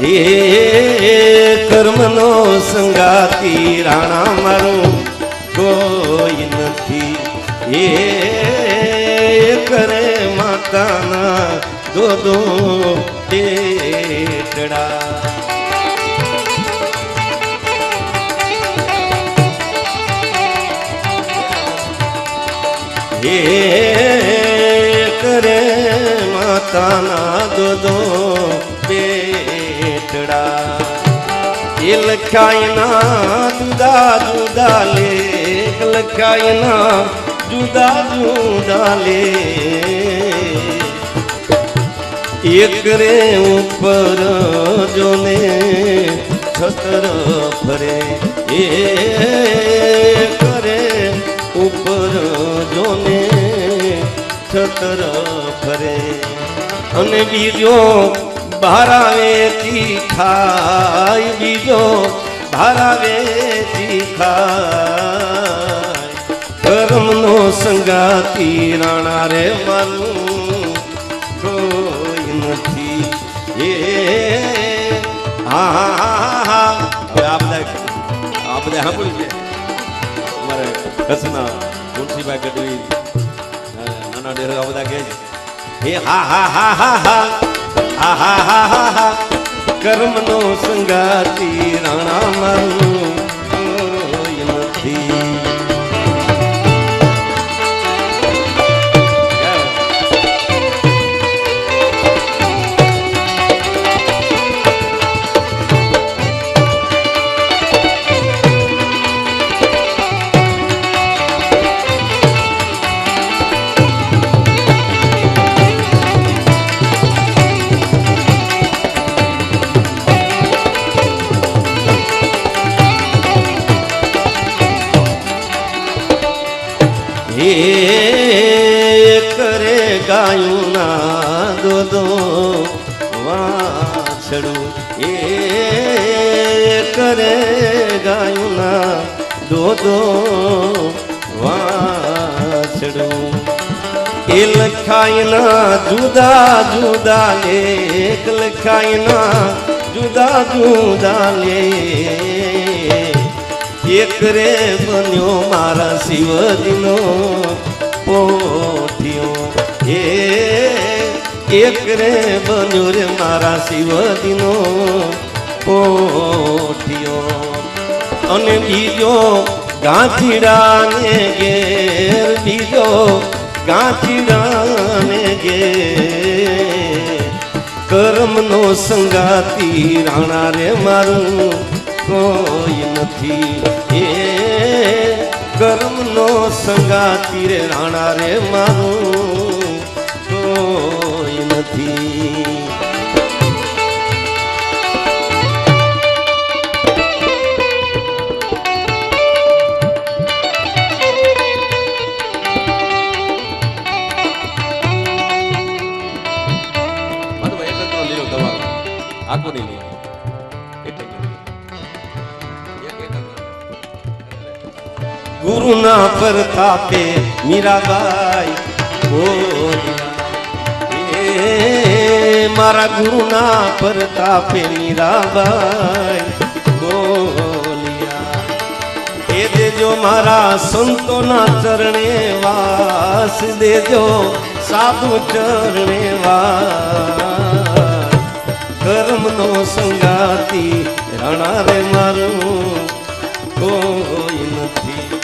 હે કર્મનો સંગાતી રાણા મારું કોઈ નથી. હે કરે માતાના દો દો પેટડા હે કરે માતાના દોદો પેટડા એ લખાયના જુદા જુદા લેખ લખાયના જુદા જુદા લે એક રે ઉપર જોને છતર ફરે એ કરે ઉપર જોને છતર ફરે. અને બીજો ભારાવેથી ખાય બીજો ભારાવેથી ખાય કર્મનો સંગાતી રાણા રે મારું કોઈ નથી. એ હા હા હા હા આ બધા આ બધા સાંભળ્યું છે? અમારે કચ્છના મુનશીભાઈ ગઢવી નાના ડેરો આ બધા કહે છે. હે હા હા હા હા હા. આહા કર્મનો સંગાતી રાણા મારું. કરે ગાયું ના દોદો વાછડું. એ લખાયના જુદા જુદા લેખ લખાયના જુદા જુદા લે એક રે બન્યો મારા શિવજીનો પોઠિયો હે એક રે બન્યો રે મારા શિવજીનો પોઠિયો. અને બીજો ગાંઠીડાને ઘેર, બીજો ગાંઠીડાને ઘેર. કર્મનો સંગાતી રાણા રે મારું કોઈ નથી. એ કર્મનો સંગાતી રે રાણા રે મારું કોઈ નથી. ગુરુના પ્રતાપે મીરાબાઈ. એ મારા ગુરુના પ્રતાપે મીરાબાઈ. ગોલિયા એ દેજો મારા સંતોના ચરણે વાસ દેજો, સાધુ ચરણે વાસ. કર્મનો સંગાતી રણા રે મારું કોઈ નથી.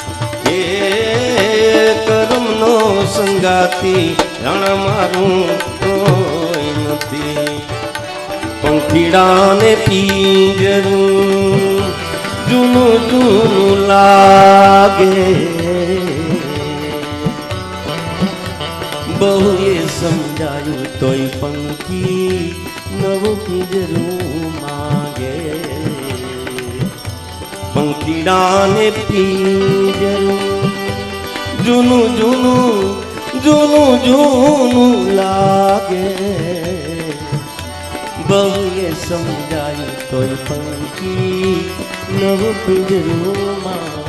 કર્મનો સંગાતી રણ મારું કોઈ નથી. પંખીડાને પીજરું જૂનું જૂનું લાગે. બહુ એ સમજાયું તોય પંખી નવું પીજરું માગે. પંખીડાને પીજરું જૂનું જૂનું જૂનું જૂનું લાગે. બહુએ સમજાય તોય પંખી નવું પીજરું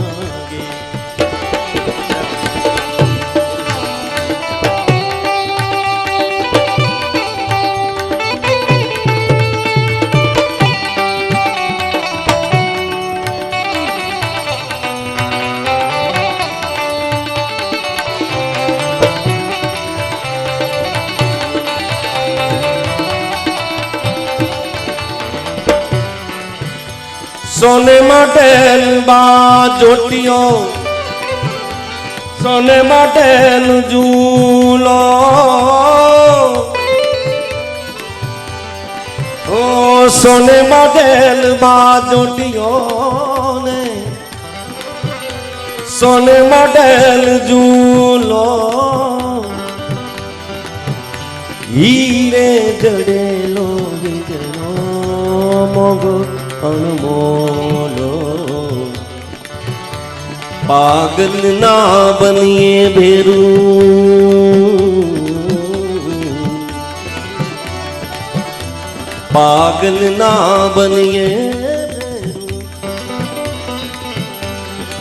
માટે જોટીઓ સોને માટે જૂલો. ઓ, સોને માટે જોટીઓ ને, સોને માટે જૂલો. હીરે જડેલો વીજળો મોગો અણમોલો પાગલ ના બનીએ ભેરું પાગલ ના બનીએ.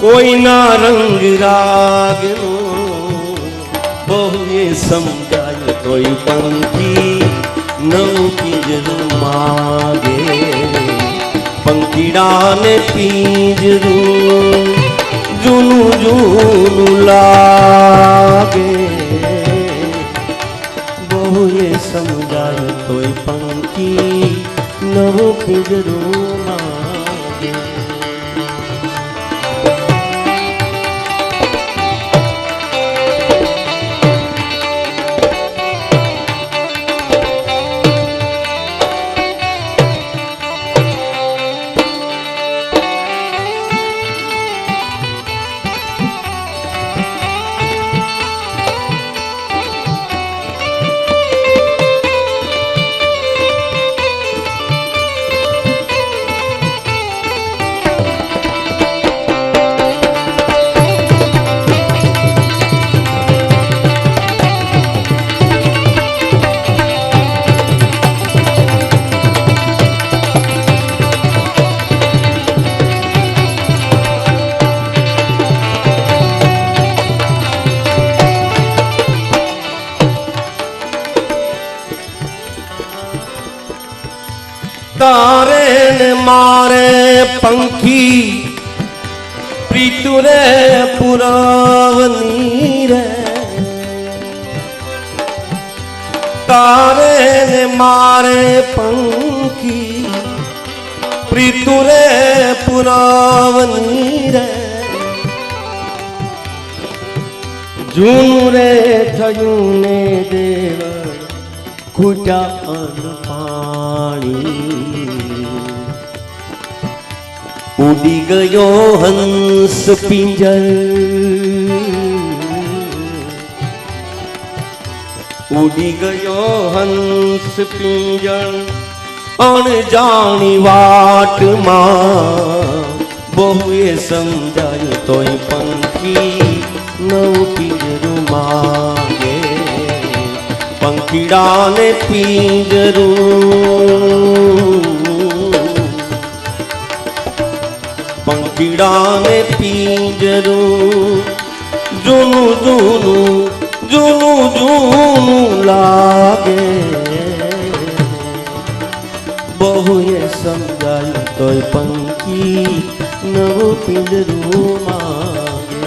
કોઈના રંગ રાગનો બહુ એ સમજાય તોય પંખી નવું પિંજરું માગે પંખીડાને પીંજરું જૂનું જૂનું લાગે. બહુએ સમજાય તોય પંખી નવું પિંજરું પંખી પ્રીતુ રે પુરાવની રે. તારે ને મારે પંખી પ્રીતુ રે પુરાવની રે. જૂનું રે થયું ને દેવ ખૂટા પાણી. ઉડી ગયો હંસ પિંજર ઉડી ગયો હંસ પિંજર અણજાણી વાટમાં બહુ એ સમજાયું તોય પંખી નવ પિંજરું માગે પંખીડાને પિંજરું પંખીડાને પિંજરું, જૂનું જૂનું જૂનું જૂનું લાગે. બહુએ સમજાય તોય પંખી નવું પિંજરું માગે.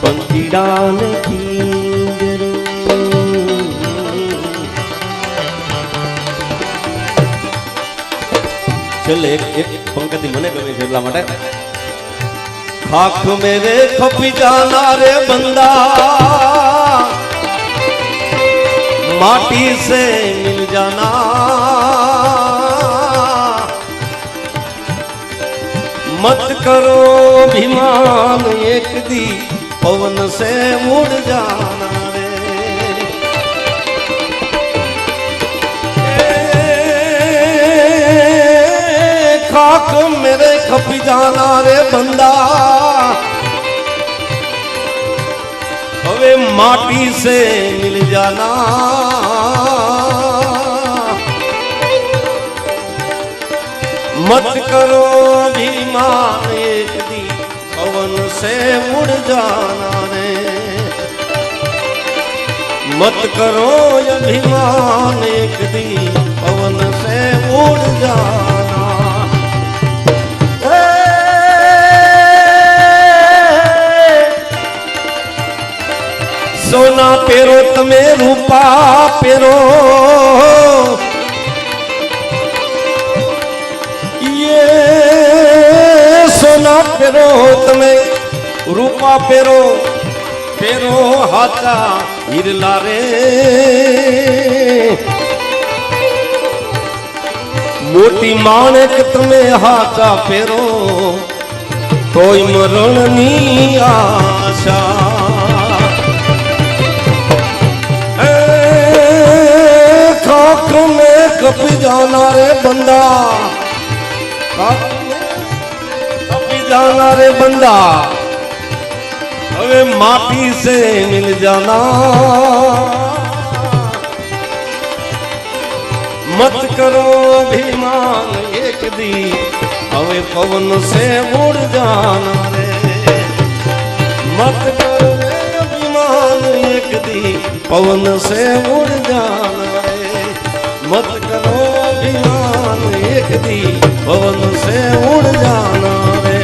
પંખીડાને પિંજરું છેલ્લે એક એક પંક્તિ મને ગમે છે એટલા માટે. ખાખ મેરે ખપી જાના રે બંદા. માટી સે મિલ જાના. મત કરો અભિમાન એક દી, પવન સે ઉડ જાના. खाक मेरे खप जाना रे बंदा हवे माटी से मिल जाना मत करो अभिमान एक दी पवन से मुड़ जाना रे मत करो अभिमान एक दी पवन से उड़ जाना સોના પેરો તમે રૂપા પેરો યે પેરો તમે રૂપા પેરો પેરો હાચા હિરલા રે. મોટી માણેક તમે હાચા પેરો કોઈ મરણની આશા કપી જાના રે બંદા કપી જાના રે બંદા હવે માફી સે મિલ જાના. મત કરો અભિમાન એક દી. હવે પવન સે ઉડ જાના રે મત કરો અભિમાન એક દી. પવન સે ઉડ જાના રે મત કરો અભિમાન એક દી ભવન સે ઉડ જાના રે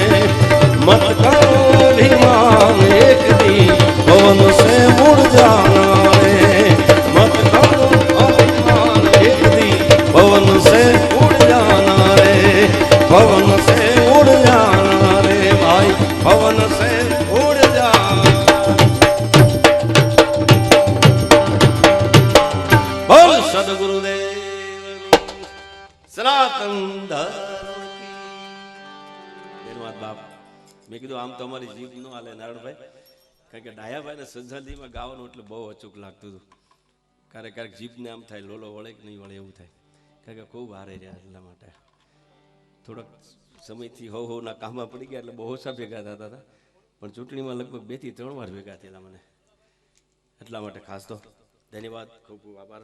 મત કરો અભિમાન એક દી ભવન સે ઉડ જાના. મેં કીધું, આમ તો અમારી જીભ નો હાલે નારણભાઈ. કારણ કે ડાયાભાઈ ને સંસાદીમાં ગાવાનું એટલે બહુ અચૂક લાગતું હતું. ક્યારેક ક્યારેક જીભને આમ થાય, લોલો વળે કે નહીં વળે એવું થાય. કારણ કે ખૂબ હારે રહ્યા એટલા માટે. થોડોક સમયથી હો હોના કામમાં પડી ગયા એટલે બહુ ઓછા ભેગા થતા હતા. પણ ચૂંટણીમાં લગભગ બેથી ત્રણ વાર ભેગા થયેલા મને. એટલા માટે ખાસ તો ધન્યવાદ, ખૂબ ખૂબ આભાર.